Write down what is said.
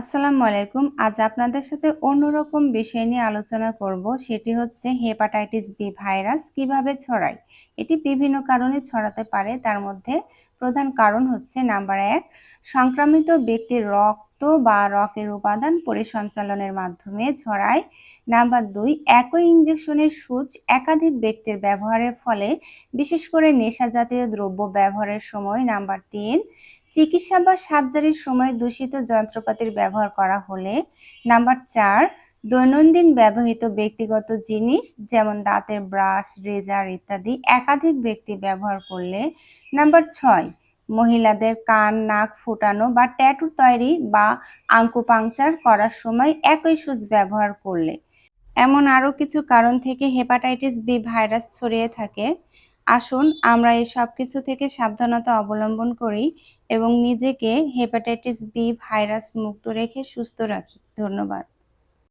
আসসালামু আলাইকুম। আজ আপনাদের সাথে অন্যরকম বিষয় নিয়ে আলোচনা করব। সেটি হচ্ছে হেপাটাইটিস বি ভাইরাস কীভাবে ছড়ায়। এটি বিভিন্ন কারণে ছড়াতে পারে। তার মধ্যে প্রধান কারণ হচ্ছে, নাম্বার এক, সংক্রামিত ব্যক্তির রক্ত বা রকের উপাদান পরিসঞ্চালনের মাধ্যমে ছড়ায়। নাম্বার দুই, একই ইঞ্জেকশনের সূচ একাধিক ব্যক্তির ব্যবহারের ফলে, বিশেষ করে নেশা জাতীয় দ্রব্য ব্যবহারের সময়। নাম্বার তিন চিকিৎসা বা সার্জারির সময় দূষিত যন্ত্রপাতির ব্যবহার করা হলে, নাম্বার চার, দৈনন্দিন ব্যবহৃত ব্যক্তিগত জিনিস যেমন দাঁতের ব্রাশ, রেজার ইত্যাদি একাধিক ব্যক্তি ব্যবহার করলে, নাম্বার ছয়, মহিলাদের কান, নাক ফুটানো বা ট্যাটু তৈরি বা আঙ্কুপাংচার করার সময় একই সুচ ব্যবহার করলে। এমন আরও কিছু কারণ থেকে হেপাটাইটিস বি ভাইরাস ছড়িয়ে থাকে। আসুন, আমরা এই সব কিছু থেকে সাবধানতা অবলম্বন করি এবং নিজেকে হেপাটাইটিস বি ভাইরাস মুক্ত রেখে সুস্থ রাখি। ধন্যবাদ।